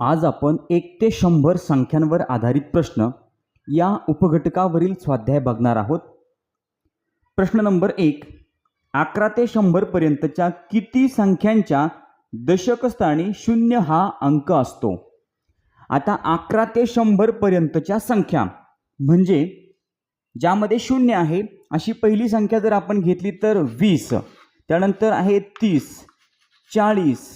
आज आपण एक ते शंभर संख्यांवर आधारित प्रश्न या उपघटकावरील स्वाध्याय बघणार आहोत. प्रश्न नंबर एक अकरा ते शंभरपर्यंतच्या किती संख्यांच्या दशकस्थानी शून्य हा अंक असतो? आता अकरा ते शंभरपर्यंतच्या संख्या म्हणजे ज्यामध्ये शून्य आहे अशी पहिली संख्या जर आपण घेतली तर वीस त्यानंतर आहे तीस चाळीस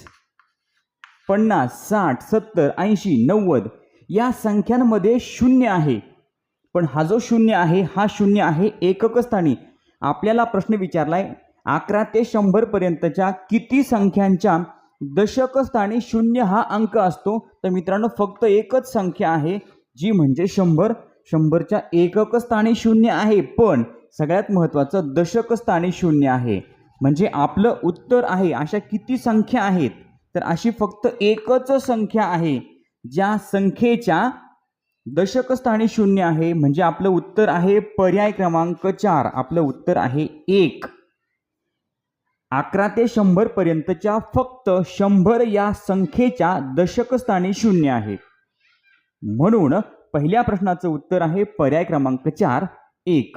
पन्नास साठ सत्तर ऐंशी नव्वद या संख्यांमध्ये शून्य आहे. पण हा जो शून्य आहे हा शून्य आहे एकक स्थानी आपल्याला प्रश्न विचारलाय अकरा ते शंभरपर्यंतच्या किती संख्यांच्या दशक स्थानी शून्य हा अंक असतो? तर मित्रांनो फक्त एकच संख्या आहे जी म्हणजे शंभर. शंभरच्या एकक स्थानी शून्य आहे पण सगळ्यात महत्त्वाचं दशक स्थानी शून्य आहे. म्हणजे आपलं उत्तर आहे अशा किती संख्या आहेत? तर अशी फक्त एकच संख्या आहे ज्या संख्येच्या दशकस्थानी शून्य आहे. म्हणजे आपलं उत्तर आहे पर्याय क्रमांक चार. आपलं उत्तर आहे एक. अकरा ते शंभर पर्यंतच्या फक्त शंभर या संख्येच्या दशकस्थानी शून्य आहे. म्हणून पहिल्या प्रश्नाचं उत्तर आहे पर्याय क्रमांक चार एक.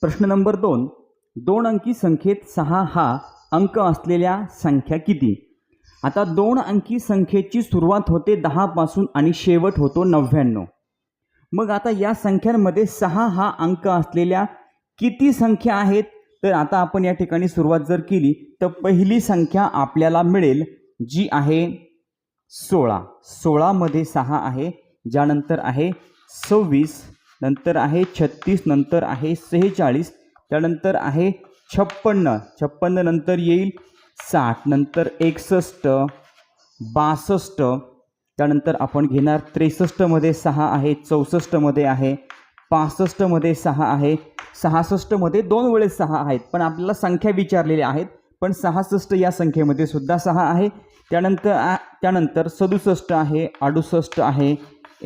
प्रश्न नंबर दोन. दोन अंकी संख्येत सहा हा अंक असलेल्या संख्या किती? आता दोन अंकी संख्येची सुरुवात होते दहापासून आणि शेवट होतो नव्याण्णव. मग आता या संख्यांमध्ये सहा हा अंक असलेल्या किती संख्या आहेत? तर आता आपण या ठिकाणी सुरुवात जर केली तर पहिली संख्या आपल्याला मिळेल जी आहे सोळा. सोळामध्ये सहा आहे ज्यानंतर आहे सव्वीस नंतर आहे छत्तीस नंतर आहे सेहेचाळीस त्यानंतर आहे छप्पन्न. छप्पन्न नंतर येईल साठ नंतर एकसष्ट बासष्ट त्यानंतर आपण घेणार त्रेसष्टमध्ये सहा आहे चौसष्टमध्ये आहे पासष्टमध्ये सहा आहे सहासष्टमध्ये दोन वेळेस सहा आहेत. पण आपल्याला संख्या विचारलेल्या आहेत पण सहासष्ट या संख्येमध्ये सुद्धा सहा आहे. त्यानंतर त्यानंतर सदुसष्ट आहे अडुसष्ट आहे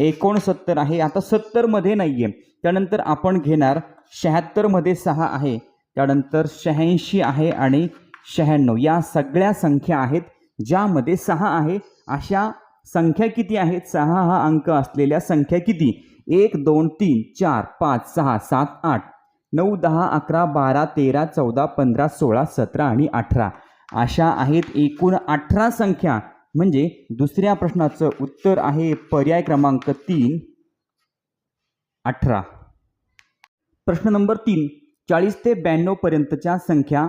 एकोणसत्तर आहे. आता सत्तरमध्ये नाही आहे त्यानंतर आपण घेणार शहात्तरमध्ये सहा आहे. त्यानंतर शहाऐंशी आहे आणि शहाण्णव. या सगळ्या संख्या आहेत ज्यामध्ये सहा आहे. अशा संख्या किती आहेत? सहा हा अंक असलेल्या संख्या किती? एक दोन तीन चार पाच सहा सात आठ. नऊ दहा अकरा बारा तेरा चौदा पंधरा सोळा सतरा आणि अठरा. अशा आहेत एकूण अठरा संख्या. म्हणजे दुसऱ्या प्रश्नाचं उत्तर आहे पर्याय क्रमांक तीन अठरा. प्रश्न नंबर तीन. चाळीस ते ब्याण्णवपर्यंतच्या संख्या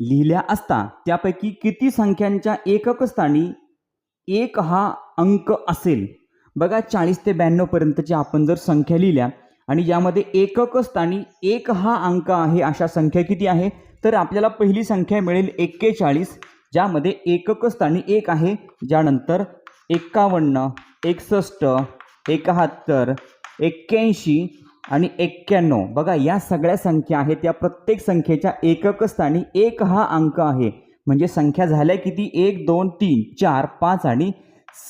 लिहिल्या असता त्यापैकी किती संख्यांच्या एकक स्थानी एक हा अंक असेल? बघा चाळीस ते ब्याण्णवपर्यंतच्या आपण जर संख्या लिहिल्या आणि यामध्ये एकक स्थानी एक हा अंक आहे अशा संख्या किती आहे? तर आपल्याला पहिली संख्या मिळेल एक्केचाळीस ज्यामध्ये एकक स्थानी एक आहे. ज्यानंतर एक्कावन्न एकसष्ट एकाहत्तर एक्क्याऐंशी आणि एक्क्याण्णव. बघा या सगळ्या संख्या आहेत या प्रत्येक संख्येच्या एकक स्थानी एक हा अंक आहे. म्हणजे संख्या झाल्या किती? एक दोन तीन चार पाच आणि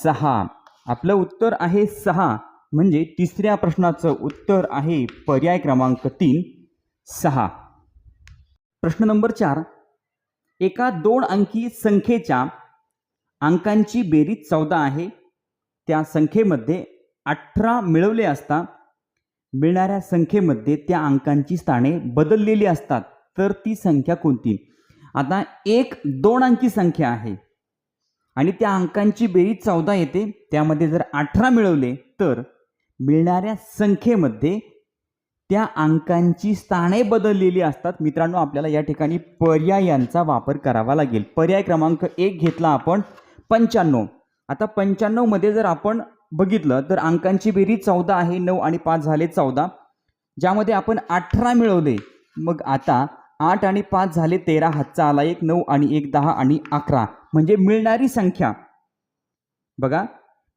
सहा. आपलं उत्तर आहे सहा. म्हणजे तिसऱ्या प्रश्नाचं उत्तर आहे पर्याय क्रमांक तीन सहा. प्रश्न नंबर चार. एका दोन अंकी संख्येच्या अंकांची बेरीज चौदा आहे. त्या संख्येमध्ये अठरा मिळवले असता मिळणाऱ्या संख्येमध्ये त्या अंकांची स्थाने बदललेली असतात. तर ती संख्या कोणती? आता एक दोन अंकी संख्या आहे. आणि त्या अंकांची बेरीज चौदा येते. त्यामध्ये जर अठरा मिळवले तर मिळणाऱ्या संख्येमध्ये त्या अंकांची स्थाने बदललेली असतात. मित्रांनो आपल्याला या ठिकाणी पर्यायांचा वापर करावा लागेल. पर्याय क्रमांक एक घेतला आपण पंच्याण्णव. आता पंच्याण्णवमध्ये जर आपण बघितलं तर अंकांची बेरीज चौदा आहे नऊ आणि पाच झाले चौदा. ज्यामध्ये आपण अठरा मिळवले. मग आता आठ आणि पाच झाले तेरा हातचा आला एक नऊ आणि एक दहा आणि अकरा. म्हणजे मिळणारी संख्या. बघा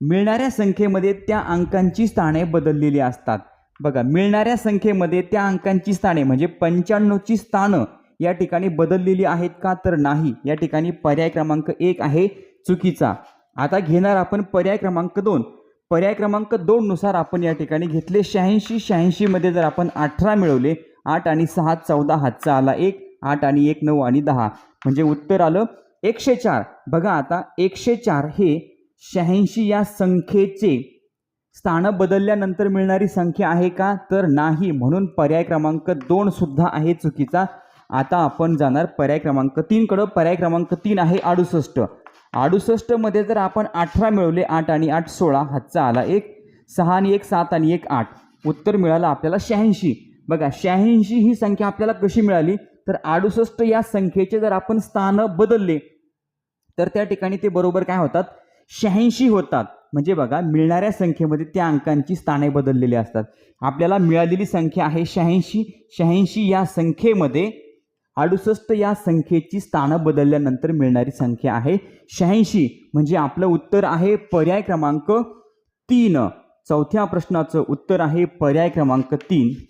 मिळणाऱ्या संख्येमध्ये त्या अंकांची स्थाने बदललेली असतात. बघा मिळणाऱ्या संख्येमध्ये त्या अंकांची स्थाने म्हणजे पंच्याण्णवची स्थानं या ठिकाणी बदललेली आहेत का तर नाही. या ठिकाणी पर्याय क्रमांक एक आहे चुकीचा. आता घेणार आपण पर्याय क्रमांक दोन. पर्याय क्रमांक दोन नुसार आपण या ठिकाणी घेतले. शहाऐंशी शहाऐंशीमध्ये जर आपण अठरा मिळवले आठ आणि सहा चौदा हातचा आला एक आठ आणि एक नऊ आणि दहा. म्हणजे उत्तर आलं एकशे चार. बघा आता एकशे चार हे शहाऐंशी या संख्येचे स्थानं बदलल्यानंतर मिळणारी संख्या आहे का? तर नाही. म्हणून पर्याय क्रमांक दोन सुद्धा आहे चुकीचा. आता आपण जाणार पर्याय क्रमांक तीनकडं पर्याय क्रमांक तीन आहे अडुसष्ट. अडुसष्टमध्ये जर आपण अठरा मिळवले आठ आणि आठ सोळा हातचा आला एक सहा आणि एक सात आणि एक आठ. उत्तर मिळालं आपल्याला शहाऐंशी. बघा शहाऐंशी ही संख्या आपल्याला कशी मिळाली? तर अडुसष्ट या संख्येचे जर आपण स्थान बदलले तर त्या ठिकाणी ते बरोबर काय होतात? शहाऐंशी होतात. म्हणजे बघा मिळणाऱ्या संख्येमध्ये त्या अंकांची स्थाने बदललेली असतात. आपल्याला मिळालेली संख्या आहे शहाऐंशी. शहाऐंशी या संख्येमध्ये अडुसष्ट या संख्येची स्थानं बदलल्यानंतर मिळणारी संख्या आहे शहाऐंशी. म्हणजे आपलं उत्तर आहे पर्याय क्रमांक तीन. चौथ्या प्रश्नाचं उत्तर आहे पर्याय क्रमांक तीन.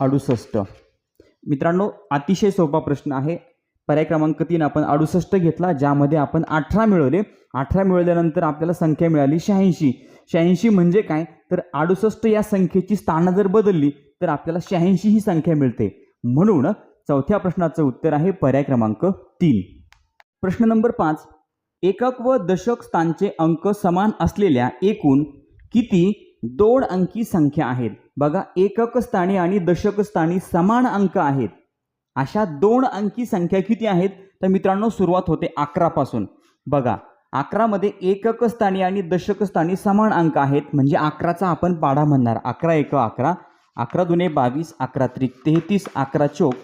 अडुसष्ट. मित्रांनो अतिशय सोपा प्रश्न आहे. पर्याय क्रमांक तीन आपण अडुसष्ट घेतला ज्यामध्ये आपण अठरा मिळवले. अठरा मिळवल्यानंतर आपल्याला संख्या मिळाली शहाऐंशी. शहाऐंशी म्हणजे काय? तर अडुसष्ट या संख्येची स्थानं जर बदलली तर आपल्याला शहाऐंशी ही संख्या मिळते. म्हणून चौथ्या प्रश्नाचं उत्तर आहे पर्याय क्रमांक तीन. प्रश्न नंबर पाच. एकक व दशक स्थानचे अंक समान असलेल्या एकूण किती दोन अंकी संख्या आहेत? बघा एकक स्थानी आणि दशक स्थानी समान अंक आहेत. अशा दोन अंकी संख्या किती आहेत? तर मित्रांनो सुरुवात होते अकरापासून बघा अकरामध्ये एकक स्थानी आणि दशक स्थानी समान अंक आहेत. म्हणजे अकराचा आपण पाढा म्हणणार. अकरा एक अकरा अकरा दुने बावीस अकरा त्रिक तेहतीस अकरा चोक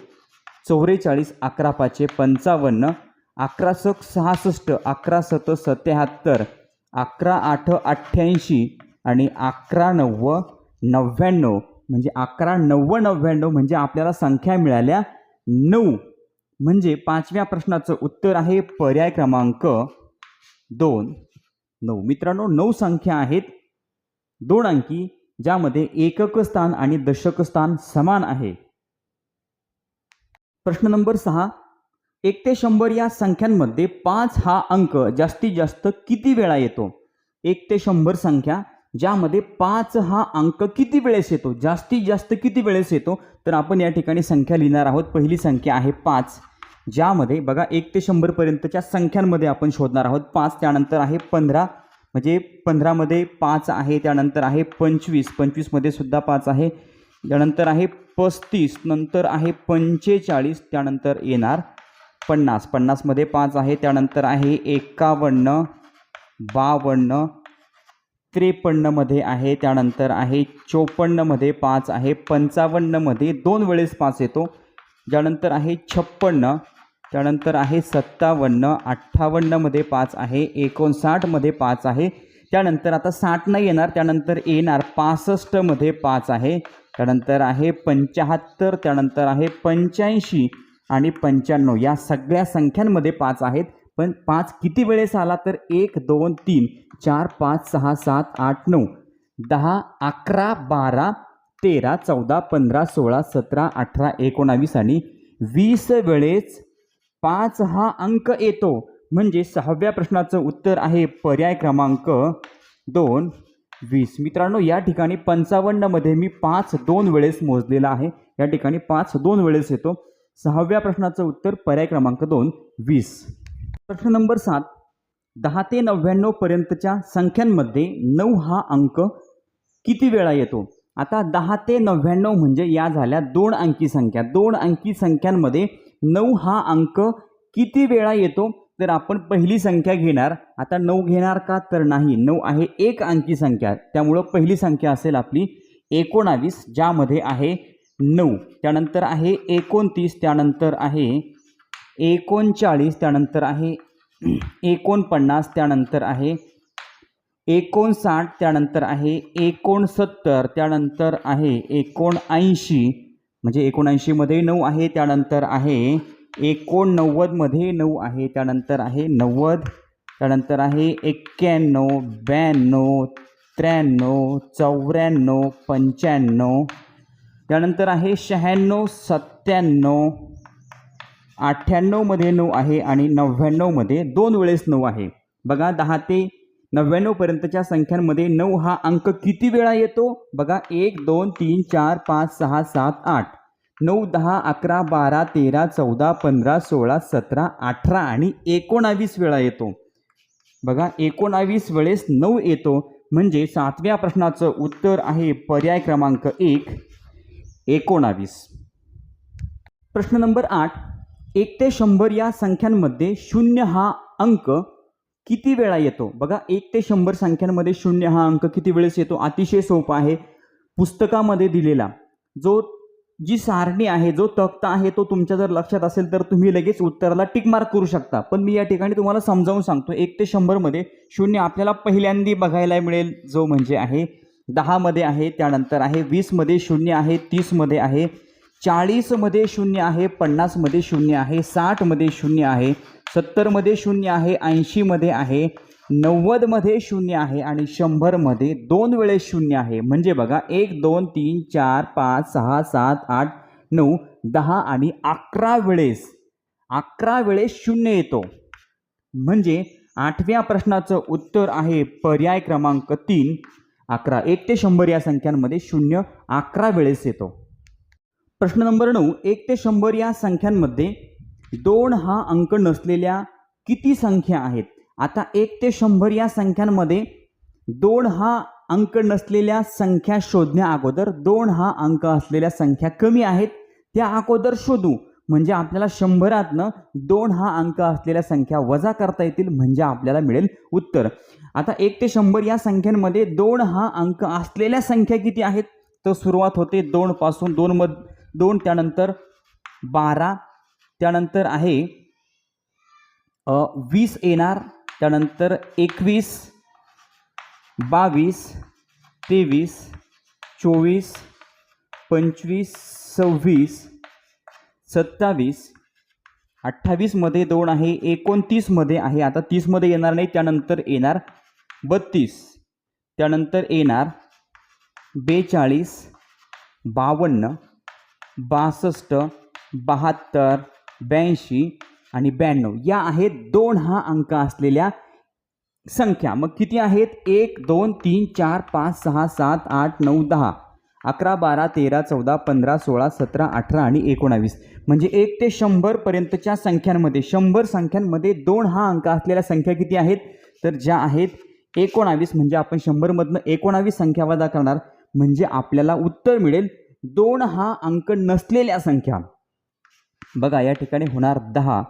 चौवेचाळीस अकरा पाचशे पंचावन्न अकरा सक सहासष्ट अकरा सत सत्याहत्तर अकरा आठ अठ्ठ्याऐंशी आणि अकरा नव्व नव्याण्णव. म्हणजे अकरा नव्व नव्याण्णव म्हणजे आपल्याला संख्या मिळाल्या नऊ. म्हणजे पाचव्या प्रश्नाचं उत्तर आहे पर्याय क्रमांक दोन. नऊ. मित्रांनो नऊ संख्या आहेत. दोन अंकी ज्यामध्ये एकक स्थान आणि दशक स्थान समान आहे. प्रश्न नंबर सहा एक ते शंभर या संख्यांमध्ये पाच हा अंक जास्तीत जास्त किती वेळा येतो? एक ते शंभर संख्या ज्यामध्ये पाच हा अंक किती वेळेस येतो? जास्तीत जास्त किती वेळेस येतो? तर आपण या ठिकाणी संख्या लिहिणार आहोत. पहिली संख्या आहे पाच ज्यामध्ये बघा एक ते शंभरपर्यंतच्या संख्यांमध्ये आपण शोधणार आहोत. पाच त्यानंतर आहे पंधरा म्हणजे पंधरामध्ये पाच आहे त्यानंतर आहे पंचवीस. पंचवीसमध्ये सुद्धा पाच आहे. त्यानंतर आहे पस्तीस नंतर आहे पंचेचाळीस त्यानंतर येणार पन्नास. पन्नासमध्ये पाच आहे त्यानंतर आहे एकावन्न बावन्न त्रेपन्नमध्ये आहे त्यानंतर आहे चोपन्नमध्ये पाच आहे पंचावन्नमध्ये दोन वेळेस पाच येतो. त्यानंतर आहे छप्पन्न त्यानंतर आहे सत्तावन्न अठ्ठावन्नमध्ये पाच आहे एकोणसाठमध्ये पाच आहे त्यानंतर आता साठ नाही येणार त्यानंतर येणार पासष्टमध्ये पाच आहे. त्यानंतर आहे पंच्याहत्तर त्यानंतर आहे पंच्याऐंशी आणि पंच्याण्णव. या सगळ्या संख्यांमध्ये पाच आहेत. पण पाच किती वेळेस आला तर एक दोन तीन चार पाच सहा सात आठ नऊ दहा अकरा बारा तेरा चौदा पंधरा सोळा सतरा अठरा एकोणावीस आणि वीस वेळेस पाच हा अंक येतो. म्हणजे सहाव्या प्रश्नाचं उत्तर आहे पर्याय क्रमांक दोन. वीस. मित्रांनो या ठिकाणी पंचावन्नमध्ये मी पाच दोन वेळेस मोजलेला आहे. या ठिकाणी पाच दोन वेळेस येतो. सहाव्या प्रश्नाचं उत्तर पर्याय क्रमांक दोन. वीस. प्रश्न नंबर सात. दहा ते नव्याण्णव पर्यंतच्या संख्यांमध्ये नऊ हा अंक किती वेळा येतो? आता दहा ते नव्याण्णव म्हणजे या झाल्या दोन अंकी संख्या. दोन अंकी संख्यांमध्ये नऊ हा अंक किती वेळा येतो? तर आपण पहिली संख्या घेणार. आता नऊ घेणार का? तर नाही. नऊ आहे एक अंकी संख्या. त्यामुळं पहिली संख्या असेल आपली एकोणावीस ज्यामध्ये आहे नऊ. त्यानंतर आहे एकोणतीस त्यानंतर आहे एकोणचाळीस त्यानंतर आहे एकोणपन्नास त्यानंतर आहे एकोणसाठ त्यानंतर आहे एकोणसत्तर त्यानंतर आहे एकोणऐंशी. म्हणजे एकोणऐंशीमध्ये नऊ आहे त्यानंतर आहे एकोणनव्वदमध्ये नऊ आहे त्यानंतर आहे नव्वद त्यानंतर आहे एक्क्याण्णव ब्याण्णव त्र्याण्णव चौऱ्याण्णव पंच्याण्णव त्यानंतर आहे शहाण्णव सत्त्याण्णव अठ्ठ्याण्णवमध्ये नऊ आहे आणि नव्याण्णवमध्ये दोन वेळेस नऊ आहे. बघा दहा ते नव्याण्णवपर्यंतच्या संख्यांमध्ये नऊ हा अंक किती वेळा येतो? बघा एक दोन तीन चार पाच सहा सात आठ. नऊ दहा अकरा बारा तेरा चौदा पंधरा सोळा सतरा अठरा आणि एकोणावीस वेळा येतो. बघा एकोणावीस वेळेस नऊ येतो. म्हणजे सातव्या प्रश्नाचं उत्तर आहे पर्याय क्रमांक एक एकोणावीस. प्रश्न नंबर आठ एक ते शंभर या संख्यांमध्ये शून्य हा अंक किती वेळा येतो? बघा एक ते शंभर संख्यांमध्ये शून्य हा अंक किती वेळेस येतो? अतिशय सोपा आहे. पुस्तकामध्ये दिलेला. जो जी सारणी आहे जो तक्ता आहे तो तुमच्या जर लक्षात असेल तर तुम्ही लगेच उत्तराला टिक मार्क करू शकता. पण मी या ठिकाणी तुम्हाला समजावून सांगतो एक ते शंभरमध्ये शून्य आपल्याला पहिल्यांदी बघायला मिळेल जो म्हणजे आहे. दहामध्ये आहे त्यानंतर आहे. वीसमध्ये शून्य आहे तीसमध्ये आहे. चाळीसमध्ये शून्य आहे पन्नासमध्ये शून्य आहे साठमध्ये शून्य आहे सत्तरमध्ये शून्य आहे ऐंशीमध्ये आहे. नव्वदमध्ये शून्य आहे आणि शंभरमध्ये दोन वेळेस शून्य आहे. म्हणजे बघा एक दोन तीन चार पाच सहा सात आठ नऊ दहा आणि अकरा वेळेस अकरा वेळेस शून्य येतो. म्हणजे आठव्या प्रश्नाचं उत्तर आहे पर्याय क्रमांक तीन. अकरा एक ते शंभर या संख्यांमध्ये शून्य अकरा वेळेस येतो. प्रश्न नंबर नऊ एक ते शंभर या संख्यांमध्ये दोन हा अंक नसलेल्या किती संख्या आहेत? आता एक ते शंभर या संख्यांमध्ये दोन हा अंक नसलेल्या संख्या शोधण्या अगोदर दोन हा अंक असलेल्या संख्या कमी आहेत त्या अगोदर शोधू. म्हणजे आपल्याला शंभरातनं दोन हा अंक असलेल्या संख्या वजा करता येतील म्हणजे आपल्याला मिळेल उत्तर. आता एक ते शंभर या संख्यांमध्ये दोन हा अंक असलेल्या संख्या किती आहेत? तर सुरुवात होते दोनपासून दोन मध दोन त्यानंतर बारा त्यानंतर आहे वीस येणार त्यानंतर एकवीस बावीस तेवीस चोवीस पंचवीस सव्वीस सत्तावीस अठ्ठावीसमध्ये दोन आहे एकोणतीसमध्ये आहे. आता तीसमध्ये येणार नाही त्यानंतर येणार बत्तीस. त्यानंतर येणार बेचाळीस बावन्न बासष्ट बहात्तर ब्याऐंशी आणि ब्याण्णव. या आहेत दोन हा अंक असलेल्या संख्या. मग किती आहेत? एक दोन तीन चार पाच सहा सात आठ नऊ दहा. अकरा बारा तेरा चौदा पंधरा सोळा सतरा अठरा आणि एकोणावीस. म्हणजे एक ते शंभरपर्यंतच्या संख्यांमध्ये शंभर संख्यांमध्ये दोन हा अंक असलेल्या संख्या किती आहेत? तर ज्या आहेत एकोणावीस. म्हणजे आपण शंभरमधनं एकोणावीस संख्या वजा करणार. म्हणजे आपल्याला उत्तर मिळेल दोन हा अंक नसलेल्या संख्या. बघा या ठिकाणी होणार दहा.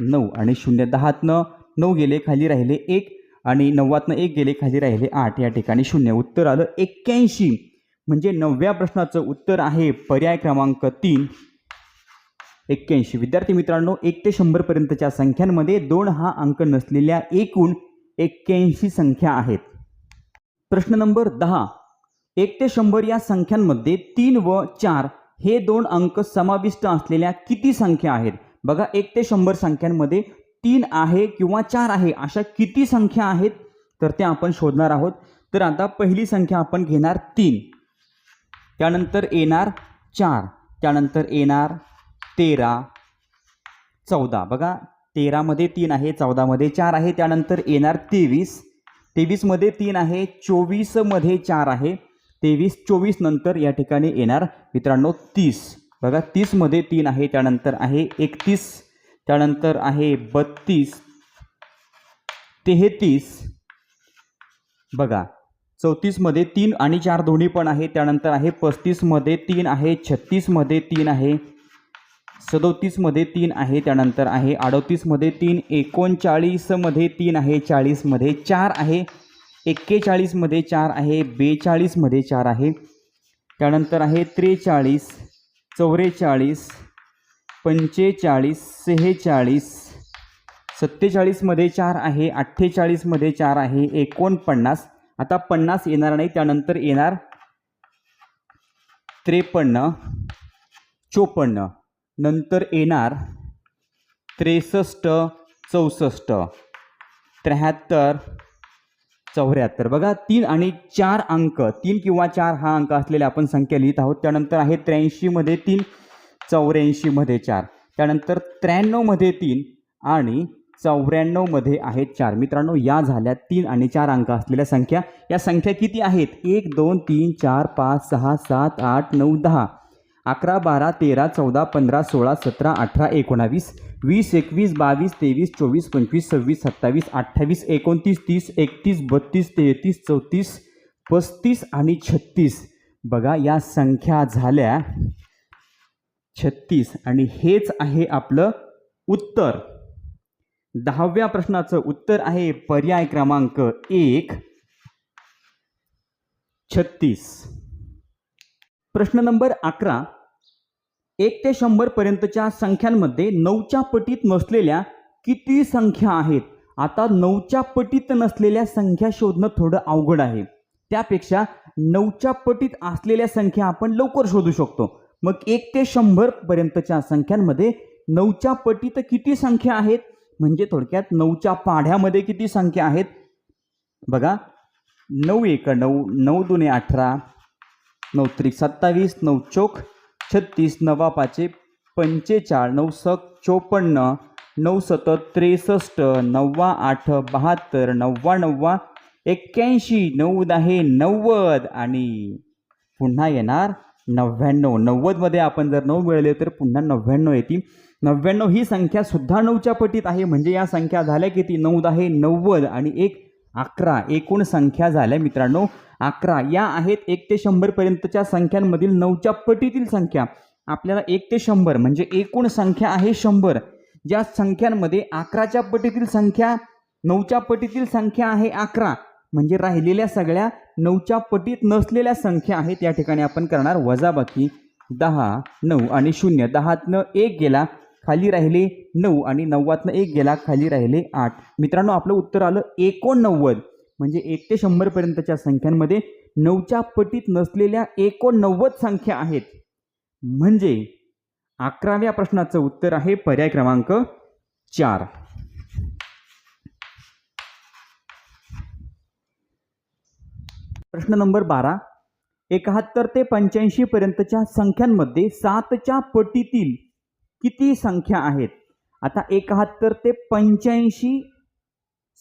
नऊ आणि शून्य दहातनं नऊ गेले खाली राहिले एक आणि नव्वातनं एक गेले खाली राहिले आठ. या ठिकाणी शून्य. उत्तर आलं एक्क्याऐंशी. म्हणजे नवव्या प्रश्नाचं उत्तर आहे पर्याय क्रमांक तीन. एक्क्याऐंशी. विद्यार्थी मित्रांनो एक ते शंभरपर्यंतच्या संख्यांमध्ये दोन हा अंक नसलेल्या एकूण एक्क्याऐंशी संख्या आहेत. प्रश्न नंबर दहा. एक ते शंभर या संख्यांमध्ये तीन व चार हे दोन अंक समाविष्ट असलेल्या किती संख्या आहेत? बघा एक ते शंभर संख्यांमध्ये तीन आहे किंवा चार आहे अशा किती संख्या आहेत तर त्या आपण शोधणार आहोत. तर आता पहिली संख्या आपण घेणार तीन. त्यानंतर येणार चार. त्यानंतर येणार तेरा चौदा. बघा तेरामध्ये तीन आहे चौदामध्ये चार आहे त्यानंतर येणार तेवीस. तेवीसमध्ये तीन आहे चोवीसमध्ये चार आहे. तेवीस चोवीस नंतर या ठिकाणी येणार मित्रांनो तीस. बघा तीसमध्ये तीन आहे त्यानंतर आहे एकतीस त्यानंतर आहे बत्तीस तेहतीस. बघा चौतीसमध्ये तीन आणि चार दोन्ही पण आहे त्यानंतर आहे पस्तीसमध्ये तीन आहे छत्तीसमध्ये तीन आहे सदोतीसमध्ये तीन आहे त्यानंतर आहे अडोतीसमध्ये तीन एकोणचाळीसमध्ये तीन आहे चाळीसमध्ये चार आहे एक्केचाळीसमध्ये चार आहे बेचाळीसमध्ये चार आहे त्यानंतर आहे त्रेचाळीस चौवेचाळीस पंचेचाळीस सेहेचाळीस सत्तेचाळीसमध्ये चार आहे अठ्ठेचाळीसमध्ये चार आहे एकोणपन्नास. आता पन्नास येणार नाही त्यानंतर येणार त्रेपन्न चोपन्न. नंतर येणार त्रेसष्ट चौसष्ट. त्र्याहत्तर चौऱ्याहत्तर. बघा तीन आणि चार अंक तीन किंवा चार हा अंक असलेल्या आपण संख्या लिहित आहोत. त्यानंतर आहे त्र्याऐंशीमध्ये तीन चौऱ्याऐंशीमध्ये चार. त्यानंतर त्र्याण्णवमध्ये तीन आणि चौऱ्याण्णवमध्ये आहेत चार. मित्रांनो या झाल्या तीन आणि चार अंक असलेल्या संख्या. या संख्या किती आहेत? एक दोन तीन चार पाच सहा सात आठ नऊ दहा. अकरा बारा तेरा चौदा पंधरा सोळा सतरा अठरा एकोणावीस वीस एकवीस बावीस तेवीस चोवीस पंचवीस सव्वीस सत्तावीस अठ्ठावीस एकोणतीस तीस एकतीस बत्तीस तेहतीस चौतीस पस्तीस आणि छत्तीस. बघा या संख्या झाल्या छत्तीस आणि हेच आहे आपलं उत्तर. दहाव्या प्रश्नाचं उत्तर आहे पर्याय क्रमांक एक छत्तीस. प्रश्न नंबर अकरा एक ते शंभर पर्यंतच्या संख्यांमध्ये नऊच्या पटीत नसलेल्या किती संख्या आहेत? आता नऊच्या पटीत नसलेल्या संख्या शोधणं थोडं अवघड आहे. त्यापेक्षा नऊच्या पटीत असलेल्या संख्या आपण लवकर शोधू शकतो. मग एक ते शंभर पर्यंतच्या संख्यांमध्ये नऊच्या पटीत किती संख्या आहेत? म्हणजे थोडक्यात नऊच्या पाढ्यामध्ये किती संख्या आहेत? बघा नऊ एक नऊ नऊ दुने अठरा नऊ त्रिक सत्तावीस नऊ चोख छत्तीस नवा पाचे पंचेचाळ नऊसक चोपन्न नऊ सतत त्रेसष्ट नव्वा आठ बहात्तर नव्वा नव्वा एक्क्याऐंशी नऊ दहे नव्वद आणि पुन्हा येणार नव्याण्णव. नव्वदमध्ये आपण जर नऊ मिळवले तर पुन्हा नव्याण्णव येतील. नव्याण्णव ही संख्या सुद्धा नऊच्या पटीत आहे. म्हणजे या संख्या झाल्या किती? नऊ दहा नव्वद आणि एक अकरा. एकूण संख्या झाल्या मित्रांनो. अकरा. या आहेत एक ते शंभरपर्यंतच्या संख्यांमधील नऊच्या पटीतील संख्या. आपल्याला एक ते शंभर म्हणजे एकूण संख्या आहे शंभर. ज्या संख्यांमध्ये अकराच्या पटीतील संख्या नऊच्या पटीतील संख्या आहे अकरा. म्हणजे राहिलेल्या सगळ्या नऊच्या पटीत नसलेल्या संख्या आहेत. या ठिकाणी आपण करणार वजाबाकी. दहा नऊ आणि शून्य. दहातनं एक गेला. खाली राहिले नऊ आणि नव्वदनं एक गेला खाली राहिले आठ. मित्रांनो आपलं उत्तर आलं एकोणनव्वद. म्हणजे एक ते शंभरपर्यंतच्या संख्यांमध्ये नऊच्या पटीत नसलेल्या एकोणनव्वद संख्या आहेत. म्हणजे अकराव्या प्रश्नाचं उत्तर आहे पर्याय क्रमांक चार. प्रश्न नंबर बारा. एकाहत्तर ते पंच्याऐंशी पर्यंतच्या संख्यांमध्ये सातच्या पटीतील किती संख्या आहेत? आता एकाहत्तर ते पंच्याऐंशी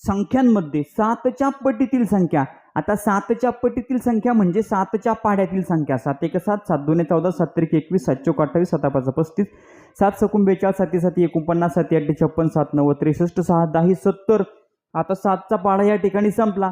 संख्यांमध्ये सातच्या पटीतील संख्या. आता सातच्या पटीतील संख्या म्हणजे सातच्या पाड्यातील संख्या. सात एक सात सात दोन चौदा सात त्रिक एकवीस सात चौक अठ्ठावीस सात पाच पस्तीस सात सकून बेचाळीस साती साती एकोणपन्नास साती अठ्ठे छप्पन सात नव्वद त्रेसष्ट सहा दहा सत्तर. आता सातचा पाडा या ठिकाणी संपला.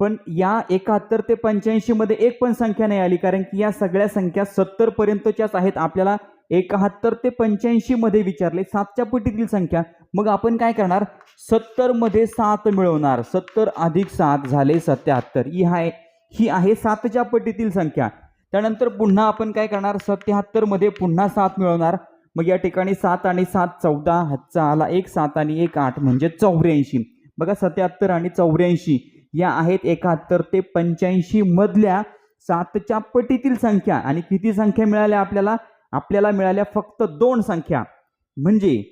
पण या एकाहत्तर ते पंच्याऐंशीमध्ये एक पण संख्या नाही आली कारण की या सगळ्या संख्या सत्तरपर्यंतच्याच आहेत. आपल्याला एकाहत्तर ते पंच्याऐंशीमध्ये विचारले. सातच्या पटीतील संख्या. मग आपण काय करणार? सत्तरमध्ये सात मिळवणार. सत्तर अधिक सात झाले सत्याहत्तर. ही आहे ही आहे सातच्या पटीतील संख्या. त्यानंतर पुन्हा आपण काय करणार? सत्याहत्तरमध्ये पुन्हा सात मिळवणार. मग या ठिकाणी सात आणि सात चौदा हातचा आला एक सात आणि एक आठ म्हणजे चौऱ्याऐंशी. बघा सत्याहत्तर आणि चौऱ्याऐंशी या आहेत एकाहत्तर ते पंच्याऐंशी मधल्या सातच्या पटीतील संख्या. आणि किती संख्या मिळाल्या आपल्याला? आपल्याला मिळाल्या फक्त दोन संख्या. म्हणजे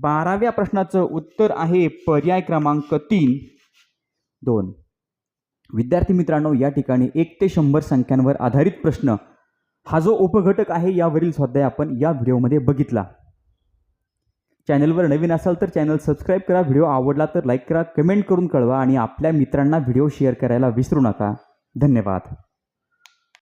बाराव्या प्रश्नाचं उत्तर आहे पर्याय क्रमांक तीन. दोन. विद्यार्थी मित्रांनो या ठिकाणी एक ते शंभर संख्यांवर आधारित प्रश्न. हा जो उपघटक आहे यावरील स्वाध्याय आपण या व्हिडिओमध्ये बघितला. चॅनलवर नवीन असाल तर चॅनल सबस्क्राईब करा व्हिडिओ आवडला तर लाईक करा कमेंट करून कळवा आणि आपल्या मित्रांना व्हिडिओ शेअर करायला विसरू नका. धन्यवाद.